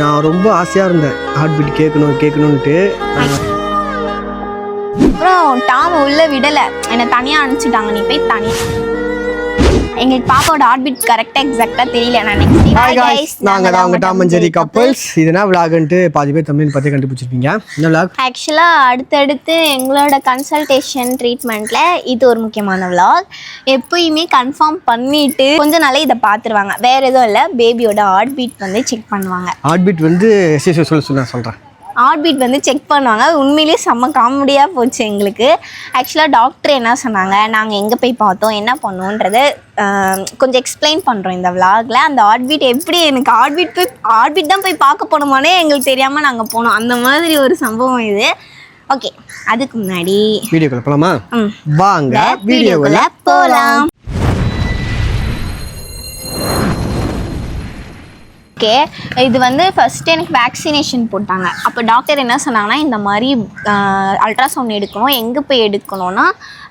நான் ரொம்ப ஆசையாக இருந்தேன். ஹார்ட் பீட் கேட்கணும் கேட்கணுன்ட்டு அப்புறம் டாம் உள்ள விடல. என்னை தனியா அனுப்பிச்சிட்டாங்க. நீ போய் தனியா எங்களுக்கு பாப்பாவோட ஹார்ட் பீட் கரெக்டா எக்ஸாக்டா தெரியல. நான் நெக்ஸ்ட் ஹாய் காய்ஸ் நாங்கள் தான் உங்கள் டாம் அண்ட் ஜெரி கப்பல்ஸ் இதுனா விளாகுன்ட்டு பாதி பேர் தமிழ் பார்த்தே கண்டுபிடிச்சிருப்பீங்க. என்ன விளாக் ஆக்சுவலாக அடுத்தடுத்து எங்களோட கன்சல்டேஷன் ட்ரீட்மெண்ட்டில் இது ஒரு முக்கியமான vlog. எப்பயுமே கன்ஃபார்ம் பண்ணிட்டு கொஞ்ச நாளே இதை பார்த்துருவாங்க. வேற எதுவும் இல்லை பேபியோட ஹார்ட் பீட் வந்து செக் பண்ணுவாங்க. ஹார்ட் பீட் வந்து சரி சரி சொல்லு சொல்லு நான் சொல்கிறேன் ஹார்ட் பீட் வந்து செக் பண்ணுவாங்க. உண்மையிலேயே செம்ம காமெடியாக போச்சு எங்களுக்கு. ஆக்சுவலாக டாக்டர் என்ன சொன்னாங்க நாங்கள் எங்கே போய் பார்த்தோம் என்ன பண்ணோன்றதை கொஞ்சம் எக்ஸ்பிளைன் பண்ணுறோம் இந்த விலாகில் அந்த ஹார்ட் பீட் எப்படி எனக்கு ஹார்ட் பீட் போய் ஹார்ட் பீட் தான் போய் பார்க்க போனோமானே எங்களுக்கு தெரியாமல் நாங்கள் போனோம். அந்த மாதிரி ஒரு சம்பவம் இது. ஓகே அதுக்கு முன்னாடி வீடியோக்குள்ள போகலாமா ம். வாங்க வீடியோக்குள்ள வீடியோக்குள்ள ஓகே. இது வந்து ஃபஸ்ட்டு எனக்கு வேக்சினேஷன் போட்டாங்க. அப்போ டாக்டர் என்ன சொன்னாங்கன்னா இந்த மாதிரி அல்ட்ராசவுண்ட் எடுக்கணும். எங்கே போய் எடுக்கணும்னா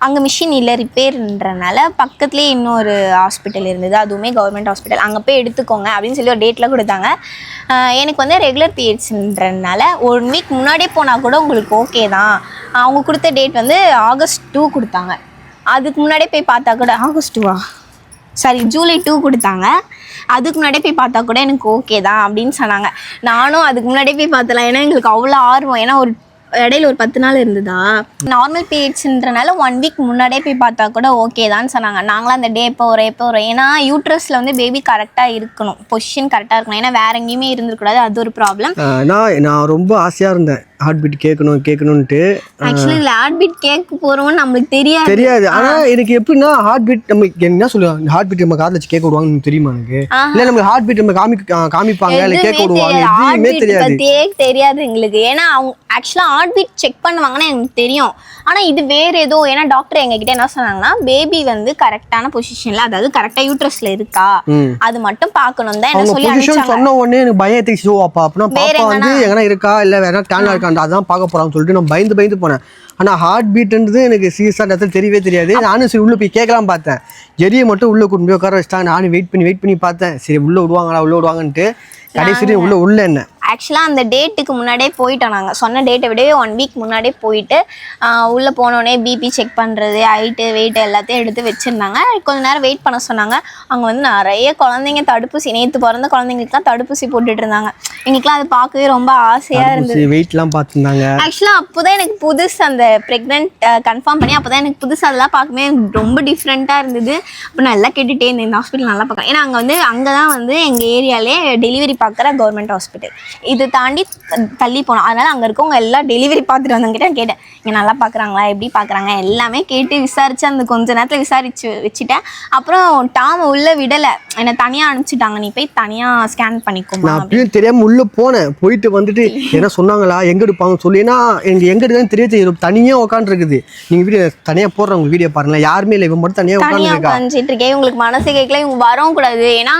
அங்கே மிஷின் இல்லை ரிப்பேர்ன்றனால பக்கத்துலேயே இன்னொரு ஹாஸ்பிட்டல் இருந்தது. அதுவுமே கவர்மெண்ட் ஹாஸ்பிட்டல் அங்கே போய் எடுத்துக்கோங்க அப்படின்னு சொல்லி ஒரு டேட்டில் கொடுத்தாங்க. எனக்கு வந்து ரெகுலர் பீரியட்ஸ்ன்றனால ஒன் வீக் முன்னாடியே போனால் கூட உங்களுக்கு ஓகே தான். அவங்க கொடுத்த டேட் வந்து ஆகஸ்ட் டூ கொடுத்தாங்க. அதுக்கு முன்னாடியே போய் பார்த்தா கூட ஆகஸ்ட் டூவா சாரி ஜூலை டூ கொடுத்தாங்க. அதுக்கு முன்னாடியே போய் பார்த்தா கூட எனக்கு ஓகே தான் அப்படின்னு சொன்னாங்க. நானும் அதுக்கு முன்னாடியே போய் பார்த்தலாம். ஏன்னா எங்களுக்கு அவ்வளோ ஆர்வம். ஏன்னா ஒரு இடையில ஒரு பத்து நாள் இருந்ததா? நார்மல் பீரியட்ஸ்ன்றனால ஒன் வீக் முன்னாடியே போய் பார்த்தா கூட ஓகே தான் சொன்னாங்க. நாங்களும் அந்த டே எப்போ வரும் எப்போ வரும். ஏன்னா யூட்ரஸில் வந்து பேபி கரெக்டாக இருக்கணும். பொசிஷன் கரெக்டாக இருக்கணும். ஏன்னா வேற எங்கேயுமே இருந்துருக்கூடாது அது ஒரு ப்ராப்ளம் நான் நான் ரொம்ப ஆசையாக இருந்தேன். ஹார்ட் பீட் கேட்கணும் கேட்கணுன்ட்டு ஆக்சுவலி இதில் ஹார்ட் பீட் கேட்க போகிறோம்னு நம்மளுக்கு தெரியாது. தெரியாது. ஆனா எனக்கு எப்படின்னா ஹார்ட் பீட் நம்ம என்ன சொல்லுவாங்க ஹார்ட் பீட் நம்ம காதுல வச்சு கேட்க விடுவாங்க தெரியுமா எனக்கு. இல்ல நம்ம ஹார்ட் பீட் நம்ம காமி காமிப்பாங்க இல்ல கேட்க விடுவாங்க எதுவுமே தெரியாது. தெரியாது எங்களுக்கு. ஏன்னா அவங்க ஆக்சுவலாக ஹார்ட் பீட் செக் பண்ணுவாங்கன்னு எனக்கு தெரியும். ஆனா இது வேற ஏதோ ஏன்னா டாக்டர் எங்ககிட்ட என்ன சொன்னாங்கன்னா பேபி வந்து கரெக்டான பொசிஷன்ல அதாவது கரெக்டா யூட்ரஸ்ல இருக்கா. அது மட்டும் பார்க்கணும் தான் என்ன சொல்லி சொன்ன உடனே எனக்கு பயம் எடுத்துச்சு ஓ அப்பா அப்படின்னா பாப்பா வந்து எங்கன்னா? இருக்கா? இல்ல வேற டேனா இருக்காண்டா அதான் பார்க்க போறான்னு சொல்லிட்டு நான் பயந்து பயந்து போனேன். ஆனா ஹார்ட் பீட்ன்றது எனக்கு சீரியஸா நேரத்தில் தெரியவே தெரியாது. நானும் சரி உள்ள போய் கேட்கலாம் பார்த்தேன். ஜெரியை மட்டும் உள்ள கொண்டு போய் உட்கார வச்சிட்டாங்க. நானும் வெயிட் பண்ணி வெயிட் பண்ணி பார்த்தேன். சரி உள்ள விடுவாங்களா உள்ள விடுவாங்கன்ட்டு கடைசி உள்ள உள்ள என்ன? ஆக்சுவலாக அந்த டேட்டுக்கு முன்னாடியே போயிட்டோம் நாங்கள் சொன்ன டேட்டை விடவே ஒன் வீக் முன்னாடியே போயிட்டு உள்ளே போனோடனே பிபி செக் பண்ணுறது ஹைட்டு வெயிட் எல்லாத்தையும் எடுத்து வச்சுருந்தாங்க. கொஞ்ச நேரம் வெயிட் பண்ண சொன்னாங்க. அங்கே வந்து நிறைய குழந்தைங்க தடுப்பூசி நேற்று பிறந்த குழந்தைங்களுக்குலாம் தடுப்பூசி போட்டுட்டு இருந்தாங்க. எங்களுக்குலாம் அது பார்க்கவே ரொம்ப ஆசையாக இருந்தது. வெயிட்லாம் பார்த்துருந்தாங்க. ஆக்சுவலாக அப்போ தான் எனக்கு புதுசு அந்த ப்ரெக்னென்ட் கன்ஃபார்ம் பண்ணி அப்போ தான் எனக்கு புதுசு அதெல்லாம் பார்க்கவே எனக்கு ரொம்ப டிஃப்ரெண்ட்டாக இருந்தது. அப்போ நான் எல்லாம் கேட்டுகிட்டே இருந்தேன் இந்த ஹாஸ்பிட்டல் நல்லா பார்க்கலாம் ஏன்னா அங்கே வந்து அங்கே தான் வந்து எங்கள் ஏரியாலே டெலிவரி பார்க்குற கவர்மெண்ட் ஹாஸ்பிட்டல் இது தாண்டி தள்ளி போனோம். அதனால் அங்கே இருக்கவங்க எல்லாம் டெலிவரி பார்த்துட்டு வந்தவங்கிட்ட கேட்டேன். இங்கே நல்லா பார்க்குறாங்களா எப்படி பார்க்குறாங்க எல்லாமே கேட்டு விசாரித்து அந்த கொஞ்ச நேரத்தில் விசாரிச்சு வச்சுட்டேன். அப்புறம் டாம் உள்ளே விடலை. என்னை தனியாக அனுப்பிச்சிட்டாங்க. நீ போய் தனியாக ஸ்கேன் பண்ணிக்கோமா நான் அப்படியும் தெரியாம உள்ள போனேன். போயிட்டு வந்துட்டு என்ன சொன்னாங்களா? எங்க எடுப்பாங்க சொல்லி. ஏன்னா எங்க எங்க எடுக்கான்னு தெரிய தெரியும் தனியா உட்காந்து இருக்குது நீங்க வீடியோ தனியா போடுறேன் உங்க வீடியோ பாருங்களேன். யாருமே இல்லை. இவன் மட்டும் தனியா தனியா உட்காந்து இருக்கா உட்காந்துட்டு இருக்கேன் இவங்களுக்கு மனசு கேட்கல இவங்க வரவும் கூடாது. ஏன்னா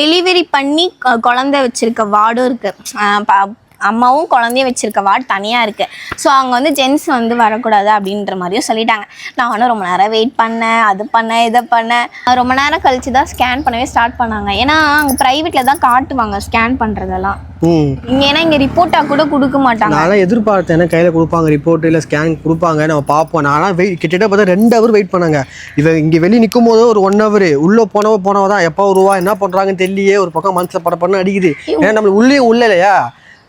டெலிவரி பண்ணி குழந்தை வச்சிருக்க வார்டும் இருக்கு. ஆஹ் ப- அம்மாவும் குழந்தையும் வச்சிருக்க வார்டு தனியாக இருக்கு. ஸோ அவங்க வந்து ஜென்ஸ் வந்து வரக்கூடாது அப்படின்ற மாதிரியும் சொல்லிட்டாங்க. நானும் ரொம்ப நேரம் வெயிட் பண்ணேன் அது பண்ணேன் இதை பண்ணேன். ரொம்ப நேரம் கழிச்சு தான் ஸ்கேன் பண்ணவே ஸ்டார்ட் பண்ணாங்க. ஏன்னா அங்கே ப்ரைவேட்டில் தான் காட்டுவாங்க ஸ்கேன் பண்ணுறதெல்லாம் ம் இங்கே ஏன்னா இங்கே ரிப்போர்ட்டாக கூட கொடுக்க மாட்டாங்க. நான்லாம் எதிர்பார்த்தேன் என்ன கையில் கொடுப்பாங்க ரிப்போர்ட் இல்லை ஸ்கேன் கொடுப்பாங்க நம்ம பார்ப்போம். நான்லாம் வெயிட் கிட்டத்தட்ட பார்த்தா ரெண்டு ஹவர் வெயிட் பண்ணாங்க. இவன் இங்கே வெளியே நிற்கும் போது ஒரு ஒன் ஹவர் உள்ளே போனவ போனவ தான் எப்போ வருவா என்ன பண்ணுறாங்கன்னு தெரியலையே ஒரு பக்கம் மனசில் பட பண்ண அடிக்குது ஏன்னா நம்ம உள்ளே உள்ள இல்லையா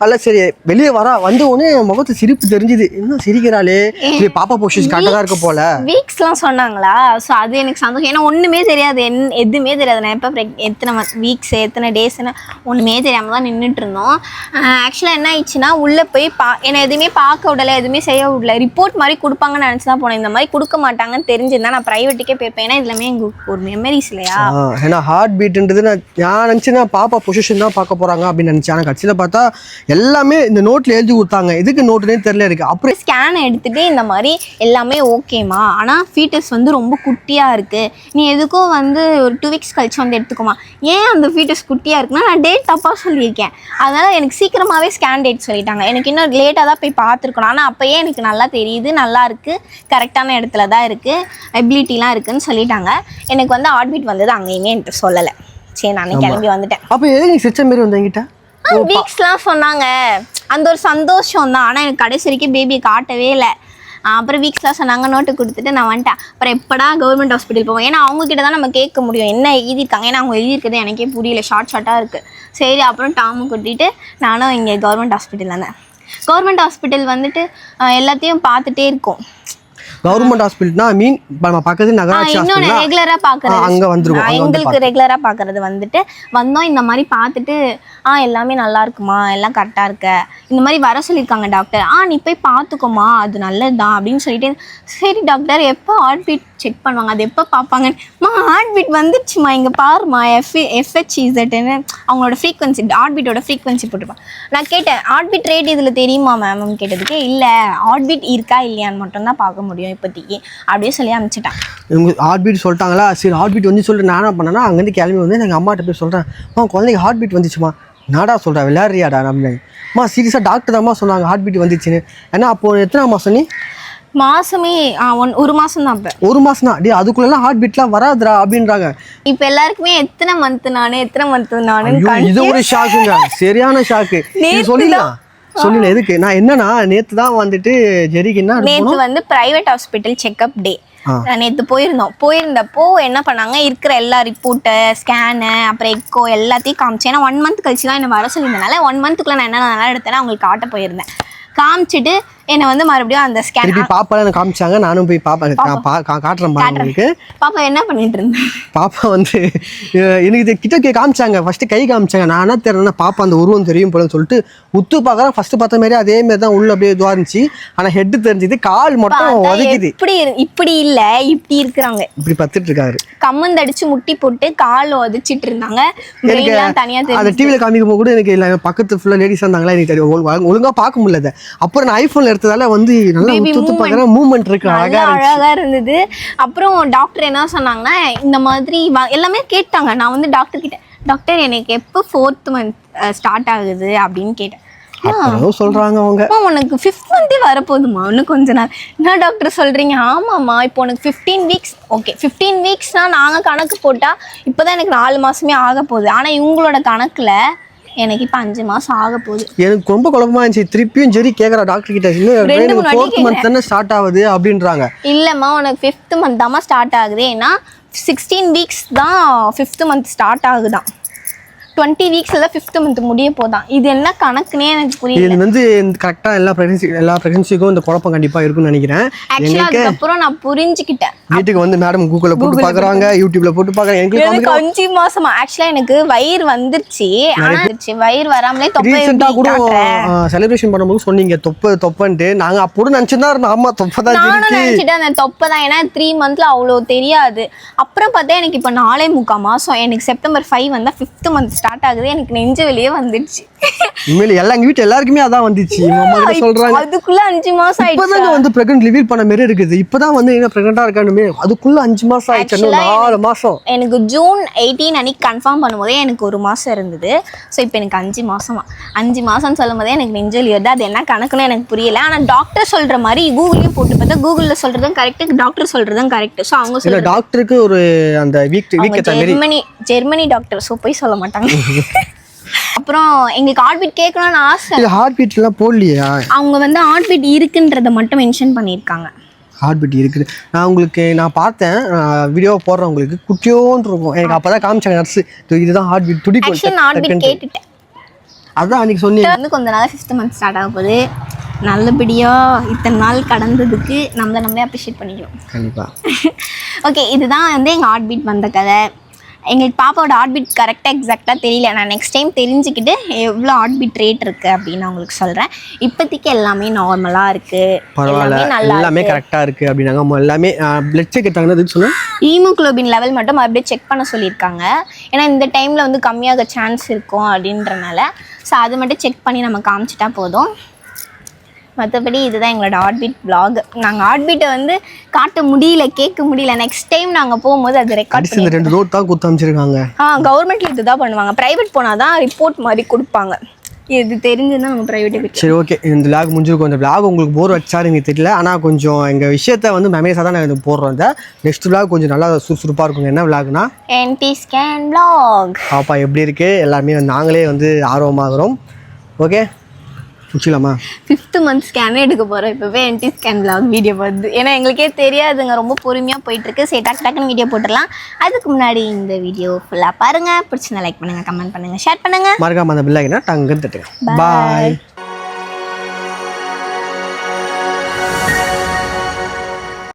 அல்ல சரி வெளியே வரா வந்த உடனே முகத்து சிரிப்பு தெரிஞ்சுது. என்ன சிரிக்கிறாளே? சரி பாப்பா பொசிஷன் கரெக்டாக இருக்க போல. வீக்ஸ்லாம் சொன்னாங்களா? ஸோ அது எனக்கு சந்தோஷம். ஏன்னா ஒன்றுமே தெரியாது. என் எதுவுமே தெரியாது. நான் எப்போ எத்தனை வீக்ஸ் எத்தனை டேஸ்னு ஒன்றுமே தெரியாமல் தான் நின்றுட்டு இருந்தோம். ஆக்சுவலாக என்ன ஆயிடுச்சுன்னா உள்ளே போய் பா என்னை எதுவுமே பார்க்க விடல எதுவுமே செய்ய விடல. ரிப்போர்ட் மாதிரி கொடுப்பாங்கன்னு நினச்சி தான் போனேன். இந்த மாதிரி கொடுக்க மாட்டாங்கன்னு தெரிஞ்சிருந்தா நான் ப்ரைவேட்டுக்கே போயிருப்பேன் ஏன்னா இதுலமே எங்களுக்கு ஒரு மெமரிஸ் இல்லையா? ஏன்னா ஹார்ட் பீட்ன்றது நான் நான் நினச்சேன்னா பாப்பா பொசிஷன் தான் பார்க்க போகிறாங்க அப்படின்னு நினச்சேன். ஆனால் கட்சியில் பார்த்தா எல்லாமே இந்த நோட்டில் எழுதி கொடுத்தாங்க. எதுக்கு நோட்டுனே தெரியல இருக்கு அப்புறம் ஸ்கேன் எடுத்துட்டு இந்த மாதிரி எல்லாமே ஓகேம்மா ஆனால் ஃபீட்டஸ் வந்து ரொம்ப குட்டியாக இருக்குது நீ எதுக்கும் வந்து ஒரு டூ வீக்ஸ் கழிச்சு வந்து எடுத்துக்கோமா. ஏன் அந்த ஃபீட்டஸ் குட்டியாக இருக்குன்னா நான் டேட் தப்பாக சொல்லியிருக்கேன். அதனால் எனக்கு சீக்கிரமாகவே ஸ்கேன் டேட் சொல்லிட்டாங்க. எனக்கு இன்னும் லேட்டாக தான் போய் பார்த்துருக்கணும். ஆனால் அப்போயே எனக்கு நல்லா தெரியுது நல்லா இருக்குது கரெக்டான இடத்துல தான் இருக்குது எபிலிட்டிலாம் இருக்குன்னு சொல்லிட்டாங்க. எனக்கு வந்து பீட் வந்தது அங்கேயுமே என்கிட்ட சொல்லலை. சரி நானே கிளம்பி வந்துட்டேன். அப்போ எதுக்கு சிரிச்ச மாரி வந்த என்கிட்ட வீக்ஸ்லாம் சொன்னாங்க. அந்த ஒரு சந்தோஷம் தான் ஆனால் எனக்கு கடைசி வரைக்கும் பேபியை காட்டவே இல்லை. அப்புறம் வீக்ஸ்லாம் சொன்னாங்க நோட்டு கொடுத்துட்டு நான் வந்துட்டேன். அப்புறம் எப்படா கவர்மெண்ட் ஹாஸ்பிட்டல் போவோம்? ஏன்னா அவங்க கிட்ட தான் நம்ம கேட்க முடியும். என்ன எழுதியிருக்காங்க? ஏன்னா அவங்க எழுதியிருக்கிறது எனக்கே புரியல. ஷார்ட் ஷார்ட்டாக இருக்குது சரி அப்புறம் டாமு கூட்டிகிட்டு நானும் இங்கே கவர்மெண்ட் ஹாஸ்பிட்டல் தானே கவர்மெண்ட் ஹாஸ்பிட்டல் வந்துட்டு எல்லாத்தையும் பார்த்துட்டே இருக்கும். கவர்மெண்ட் ஹாஸ்பிட்டல்னா மீன் நம்ம பக்கத்து நகராட்சி ஹாஸ்பிட்டல் ரெகுலராக ஆ, பார்க்குறது அங்க வந்துருவோம். எங்களுக்கு ரெகுலராக பார்க்குறது வந்துட்டு வந்தோம் இந்த மாதிரி பார்த்துட்டு ஆ எல்லாமே நல்லா இருக்குமா எல்லாம் கரெக்டாக இருக்க? இந்த மாதிரி வர சொல்லியிருக்காங்க டாக்டர் ஆ நீ போய் பார்த்துக்கோமா அது நல்லதுதான் அப்படின்னு சொல்லிட்டு சரி டாக்டர் எப்போ ஹார்ட் பீட் செக் பண்ணுவாங்க அது எப்போ பார்ப்பாங்கம்மா ஹார்ட் பீட் வந்துருச்சுமா இங்கே பாருமா எஃப் எஃப்ஹெச் இசட்னு அவங்களோட ஃப்ரீக்வன்சி ஹார்ட் பீட்டோட ஃப்ரீக்வன்சி போட்டுருப்பான் நான் கேட்டேன் ஹார்ட் பீட் ரேட் இதில் தெரியுமா மேம் கேட்டதுக்கு இல்லை ஹார்ட் பீட் இருக்கா இல்லையான்னு மட்டும்தான் பார்க்க முடியும் இப்போதைக்கு அப்படியே சொல்லி அனுப்பிச்சிட்டேன். இவங்க ஹார்ட் பீட் சொல்லிட்டாங்களா? சரி ஹார்ட் பீட் வந்து சொல்லிட்டு நான் என்ன பண்ணேன்னா அங்கேருந்து கிளம்பி வந்து எங்கள் அம்மாட்ட போய் சொல்கிறேன் அம்மா குழந்தைக்கு ஹார்ட் பீட் வந்துச்சுமா? நாடா சொல்கிறேன் விளையாடுறியாடா நம்ம? அம்மா சீரியஸாக டாக்டர் தான்மா சொன்னாங்க ஹார்ட் பீட் வந்துச்சுன்னு. ஏன்னா அப்போ எத்தனை மாதம் நீ? மாசமே ஒன் ஒரு மாசம் தான் இப்போ. ஒரு மாதம் தான். டே அதுக்குள்ளெல்லாம் ஹார்ட் பீட்லாம் வராதுடா அப்படின்றாங்க. இப்போ எல்லாருக்குமே எத்தனை மந்த் நானு எத்தனை மந்த் நானு இது ஒரு ஷாக்குங்க சரியான ஷாக்கு நீ சொல்லிடலாம். சொல்லல எதுக்கு? நான் என்னன்னா நேத்து தான் வந்துட்டு ஜெரிக்கு என்ன நேத்து வந்து பிரைவேட் ஹாஸ்பிட்டல் செக்அப் டே. நேத்து போயிருந்தோம். போயிருந்தப்போ என்ன பண்ணாங்க? இருக்கிற எல்லா ரிப்போர்ட்டு ஸ்கேனு அப்புறம் எக்கோ எல்லாத்தையும் காமிச்சேன் ஏன்னா ஒன் மந்த் கழிச்சு தான் என்ன வர சொல்லியிருந்தனால ஒன் மந்த்துக்குள்ள நான் என்ன நல்லா எடுத்தேன்னு அவங்களுக்கு காட்ட போயிருந்தேன். காமிச்சிட்டு என்னை வந்து மறுபடியும் அந்த ஸ்கேன் திருப்பி பாப்பா எனக்கு காமிச்சாங்க. நானும் போய் பாப்பா காட்டுறேன் உங்களுக்கு. பாப்பா என்ன பண்ணிட்டு இருந்தேன் பாப்பா வந்து எனக்கு இது கிட்ட கே- காமிச்சாங்க. ஃபர்ஸ்ட் கை காமிச்சாங்க. நான் தெரியல பாப்பா அந்த உருவம் தெரியும் போலன்னு சொல்லிட்டு உத்து பார்க்கறேன். ஃபர்ஸ்ட் பார்த்த மாதிரி அதே மாதிரி தான் உள்ள அப்படியே இதுவா இருந்துச்சு. ஆனா ஹெட் தெரிஞ்சுது கால் மட்டும் உதைக்குது எப்படி இரு- இப்படி இல்ல இப்படி இருக்கிறாங்க. இப்படி பத்துட்டு இருக்காரு. கம்மந்தடிச்சு முட்டி போட்டு கால் உதச்சிட்டு இருந்தாங்க. பிரெயின்லாம் தனியா அந்த டிவியில் காமிக்கும் போது கூட எனக்கு இல்லை பக்கத்து ஃபுல்லாக லேடிஸ் இருந்தாங்களா எனக்கு தெரியும். ஒழு- ஒழுங்கா பார்க்க முடியல. அப்புறம் நான் ஐஃபோனில் எடுத்ததால வந்து நல்லா உத்து. பார்க்குறேன் மூவ்மெண்ட் இருக்கு. அழகா நல்லா இருந்துச்சு. அழகா இருந்தது. அப்புறம் டாக்டர் என்ன சொன்னாங்கன்னா இந்த மாதிரி எல்லாமே கேட்டாங்க. நான் வந்து டாக்டர் கிட்ட டாக்டர் எனக்கு எப்போ ஃபோர்த் மந்த் ஸ்டார்ட் ஆகுது? அப்படின்னு கேட்டேன். சொல்றாங்க அவங்க. உனக்கு ஃபிஃப்த் மந்த்தே வரப்போகுதுமா இன்னும் கொஞ்ச நாள். என்ன டாக்டர் சொல்கிறீங்க ஆமாம்மா. இப்போ உனக்கு ஃபிஃப்டீன் வீக்ஸ் ஓகே ஃபிஃப்டீன் வீக்ஸ்னால் நாங்கள் கணக்கு போட்டால் இப்போ தான் எனக்கு நாலு மாதமே ஆக போகுது ஆனால் இவங்களோட கணக்கில் எனக்கு இப்போ அஞ்சு மாதம் ஆக போகுது. எனக்கு ரொம்ப குழப்பமா இருந்துச்சு. திருப்பியும் சரி கேட்குறா டாக்டர் கிட்ட. வாட்டி ஃபோர்த் மந்த் தானே ஸ்டார்ட் ஆகுது அப்படின்றாங்க. இல்லைம்மா உனக்கு ஃபிஃப்த் மந்த் தாம்மா ஸ்டார்ட் ஆகுது. ஏன்னா சிக்ஸ்டீன் வீக்ஸ் தான் ஃபிஃப்த் மந்த் ஸ்டார்ட் ஆகுதான் டுவெண்ட்டி வீக்ஸில் ஃபிஃப்த் மந்த் முடிய போதான் இது என்ன கணக்குனே எனக்கு புரியல. இது வந்து கரெக்டாக எல்லா ப்ரெக்னன்சி எல்லா ப்ரெக்னன்சிக்கும் இந்த குழப்பம் கண்டிப்பாக இருக்கும்னு நினைக்கிறேன். ஆக்சுவலாக அதுக்கப்புறம் நான் புரிஞ்சுக்கிட்டேன். வீட்டுக்கு வந்து மேடம் கூகுளில் போட்டு பார்க்குறாங்க யூடியூப்ல போட்டு. பார்க்குறாங்க எங்களுக்கு எனக்கு அஞ்சு மாசமா. ஆக்சுவலா எனக்கு வயிறு வந்துருச்சு. ஆனா வந்துருச்சு. வயிறு வராமலே தொப்பை கூட? செலிப்ரேஷன் பண்ணும்போது சொன்னீங்க தொப்பை தொப்பன்ட்டு. நாங்கள் அப்போ நினச்சிருந்தா இருந்தோம். ஆமா தொப்பை தான் நானும் நினைச்சிட்டு அந்த தொப்பை தான். ஏன்னா த்ரீ மந்த்ல அவ்வளோ தெரியாது. அப்புறம் பார்த்தா எனக்கு இப்போ நாலே முக்கால் மாசம். எனக்கு செப்டம்பர் ஃபைவ் வந்தா ஃபிஃப்த் மந்த் ஸ்டார்ட் ஆகுது. எனக்கு நெஞ்சு வெளியே வந்துடுச்சு. உண்மையில எல்லா எங்க வீட்டு எல்லாருக்குமே அதான் வந்துச்சு. அம்மா கிட்ட சொல்றாங்க அதுக்குள்ள அஞ்சு மாசம் ஆயிடுச்சு? இப்பதாங்க வந்து பிரெக்னன்ட் ரிவீல் பண்ண மாதிரி இருக்குது. இப்பதான் வந்து என்ன பிரெக்னண்டா இருக்கானுமே அதுக்குள்ள அஞ்சு மாசம் ஆயிடுச்சு. நாலு மாசம். எனக்கு ஜூன் எயிட்டீன் அன்னைக்கு கன்ஃபார்ம் பண்ணும்போதே எனக்கு ஒரு மாதம் இருந்தது. ஸோ இப்போ எனக்கு அஞ்சு மாசமா. அஞ்சு மாதம் சொல்லும் போதே எனக்கு நெஞ்சொலி வருது. அது என்ன கணக்குன்னு எனக்கு புரியல. ஆனால் டாக்டர் சொல்கிற மாதிரி கூகுளையும் போட்டு பார்த்தா கூகுளில் சொல்கிறதும் கரெக்டு டாக்டர் சொல்கிறதும் கரெக்ட் ஸோ அவங்க சொல்கிறது டாக்டருக்கு ஒரு அந்த week Germany Germany doctor so போய் சொல்ல மாட்டாங்க. அப்புறம் எங்களுக்கு ஹார்ட்பீட் கேட்கணும்னு ஆசை. இது ஹார்ட் பீட்லாம் போடலையா. அவங்க வந்து ஹார்ட்பீட் இருக்குன்றத மட்டும் மென்ஷன் பண்ணியிருக்காங்க. ஹார்ட் பீட் இருக்குது. நான் உங்களுக்கு நான் பார்த்தேன். வீடியோ போடுறேன் உங்களுக்கு குட்டியோன்னு இருக்கும். எனக்கு அப்பதான் காமிச்சாங்க நர்ஸ் இதுதான் ஹார்ட் பீட் ஆக்சுவலி நான் ஹார்ட்பீட் துடிக்கும் கேட்டுட்டேன். அதான் அன்னைக்கு சொன்னீங்க வந்து கொஞ்ச நாள் ஃபிஃப்த் மந்த் ஸ்டார்ட் ஆக போகுது. நல்லபடியாக இத்தனை நாள் கடந்ததுக்கு நம்மளை நம்மளே அப்ரிஷியேட் பண்ணிக்கணும் கண்டிப்பா. ஓகே இதுதான் வந்து எங்கள் ஹார்ட் பீட் வந்த கதை. எங்களுக்கு பாப்பாவோட ஹார்ட் பீட் கரெக்டாக எக்ஸாக்டாக தெரியல. நான் நெக்ஸ்ட் டைம் தெரிஞ்சுக்கிட்டு எவ்வளோ ஹார்ட் பீட் ரேட் இருக்குது அப்படின்னு உங்களுக்கு சொல்கிறேன் இப்போதைக்கு எல்லாமே நார்மலாக இருக்குது பரவாயில்ல. எல்லாமே நல்லா எல்லாமே கரெக்டா இருக்கு அப்படின்னாங்க. எல்லாமே பிளட் செக் எடுத்தாங்கன்னு சொன்னேன்? ஹீமோகுளோபின் லெவல் மட்டும் மறுபடியும் செக் பண்ண சொல்லியிருக்காங்க. ஏன்னா இந்த டைமில் வந்து கம்மியாக சான்ஸ் இருக்கும் அப்படின்றனால. ஸோ அது மட்டும் செக் பண்ணி நம்ம காமிச்சிட்டா போதும். மற்றபடி இதுதான் எங்களோட ஹார்ட்பீட் vlog. நாங்கள் ஹார்ட்பீட்டை வந்து காட்ட முடியல கேட்க முடியல. நெக்ஸ்ட் டைம் நாங்கள் போகும்போது அது ரெக்கார்ட் இந்த ரெண்டு நோட் தான் குத்து அமைச்சிருக்காங்க ஆ கவர்மெண்ட்ல இதுதான் பண்ணுவாங்க. ப்ரைவேட் போனால் தான் ரிப்போர்ட் மாதிரி கொடுப்பாங்க. இது தெரிஞ்சுன்னா நம்ம போயிட்டு சரி ஓகே இந்த விளாக் முடிஞ்சிருக்கும். இந்த விளாக் உங்களுக்கு போர் வச்சாரு எனக்கு தெரியல. ஆனால் கொஞ்சம் எங்கள் விஷயத்த வந்து மெமரிஸாக தான் நாங்கள் போடுறோம். இந்த நெக்ஸ்ட் விளாக் கொஞ்சம் நல்லா சுறுசுறுப்பாக இருக்கும் என்ன விளாக்னா என்டி ஸ்கேன் vlog. பாப்பா எப்படி இருக்கு? எல்லாமே நாங்களே வந்து ஆர்வமாகறோம். ஓகே முடிச்சிக்கலாமா ஃபிஃப்த் மந்த் ஸ்கேன் எடுக்க போகிறோம் இப்போவே என்டி ஸ்கேன் vlog வீடியோ பார்த்து ஏன்னா எங்களுக்கே தெரியாதுங்க. ரொம்ப பொறுமையாக போயிட்டுருக்கு. சரி டக்கு டக்குன்னு வீடியோ போட்டுடலாம். அதுக்கு முன்னாடி இந்த வீடியோ ஃபுல்லாக பாருங்கள் பிடிச்சிருந்தா லைக் பண்ணுங்கள் கமெண்ட் பண்ணுங்கள் ஷேர் பண்ணுங்கள் மறக்காம அந்த பில்லாக்கினா டங்குன்னு தட்டுங்க. பாய்